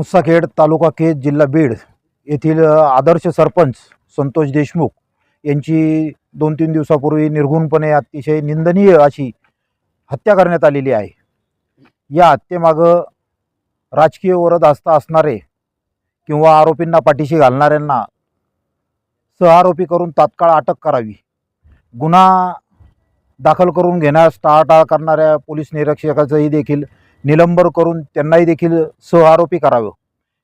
मुस्साखेड तालुका केज जिल्हा बीड येथील आदर्श सरपंच संतोष देशमुख यांची दोन तीन दिवसापूर्वी निर्घुणपणे अतिशय निंदनीय अशी हत्या करण्यात आलेली आहे. या हत्येमागं राजकीय वरदहस्त असणारे किंवा आरोपींना पाठीशी घालणाऱ्यांना सहआरोपी करून तात्काळ अटक करावी गुन्हा दाखल करून घेण्यास टाळाटाळ करणाऱ्या पोलीस निरीक्षकाचंही देखील निलंबन करून त्यांनाही देखील सहआरोपी करावं.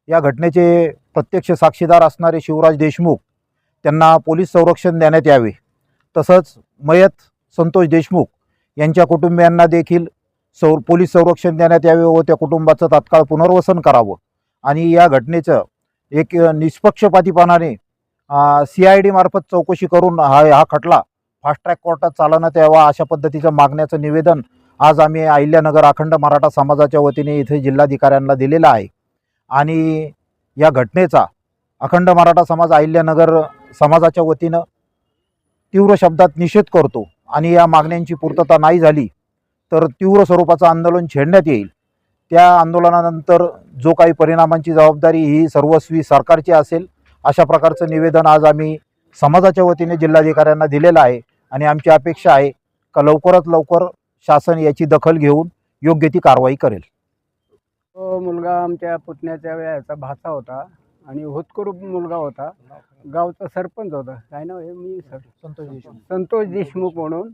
या घटनेचे प्रत्यक्ष साक्षीदार असणारे शिवराज देशमुख त्यांना पोलीस संरक्षण देण्यात यावे. तसंच मयत संतोष देशमुख यांच्या कुटुंबियांना देखील सौ पोलीस संरक्षण देण्यात यावे व त्या कुटुंबाचं तात्काळ पुनर्वसन करावं. आणि या घटनेचं एक निष्पक्षपातीपणाने सी आय डी मार्फत चौकशी करून हा हा खटला फास्ट ट्रॅक कोर्टात चालवण्यात यावा अशा पद्धतीचं मागण्याचं निवेदन आज आम्ही अहिल्यानगर अखंड मराठा समाजाच्या वतीने इथे जिल्हाधिकाऱ्यांना दिलेलं आहे. आणि या घटनेचा अखंड मराठा समाज अहिल्यानगर समाजाच्या वतीनं तीव्र शब्दात निषेध करतो आणि या मागण्यांची पूर्तता नाही झाली तर तीव्र स्वरूपाचं आंदोलन छेडण्यात येईल. त्या आंदोलनानंतर जो काही परिणामांची जबाबदारी ही सर्वस्वी सरकारची असेल अशा प्रकारचं निवेदन आज आम्ही समाजाच्या वतीने जिल्हाधिकाऱ्यांना दिलेलं आहे आणि आमची अपेक्षा आहे का लवकरात लवकर शासन याची दखल घेऊन योग्य ती कारवाई करेल. तो मुलगा आमच्या पुतण्याच्या वयाचा भाचा होता आणि होतकरू मुलगा होता. गावचा सरपंच होता. काय नाव आहे? मी सर संतोष देशमुख. संतोष देशमुख म्हणून.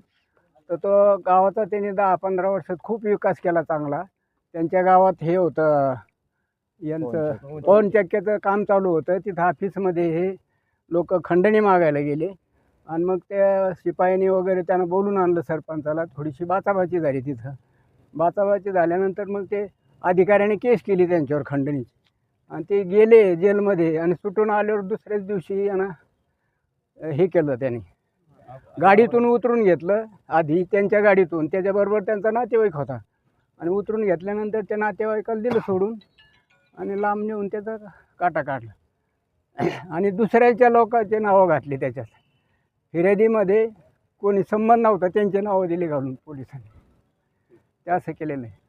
तर तो गावाचा त्यांनी दहा पंधरा वर्षात खूप विकास केला चांगला. त्यांच्या गावात हे होतं. यांचं पवन चक्क्याचं काम चालू होतं. तिथं ऑफिसमध्ये हे लोक खंडणी मागायला गेले. आणि मग त्या शिपायांनी वगैरे त्यांना बोलून आणलं सरपंचाला. थोडीशी बाचाबाची झाली तिथं. बाचाबाची झाल्यानंतर मग ते अधिकाऱ्याने केस केली त्यांच्यावर खंडणीची. आणि ते गेले जेलमध्ये आणि सुटून आल्यावर दुसऱ्याच दिवशी यांना हे केलं त्यांनी. गाडीतून उतरून घेतलं. आधी त्यांच्या गाडीतून त्याच्याबरोबर त्यांचा नातेवाईक होता. आणि उतरून घेतल्यानंतर त्या नातेवाईकाला दिलं सोडून आणि लांब नेऊन त्याचा काटा काढला. आणि दुसऱ्याच्या लोकांचे नावं घातली त्याच्यात. फिर्यादीमध्ये कोणी संबंध नव्हता त्यांचे नावं दिली घालून पोलिसांनी. ते असं केलेलं आहे.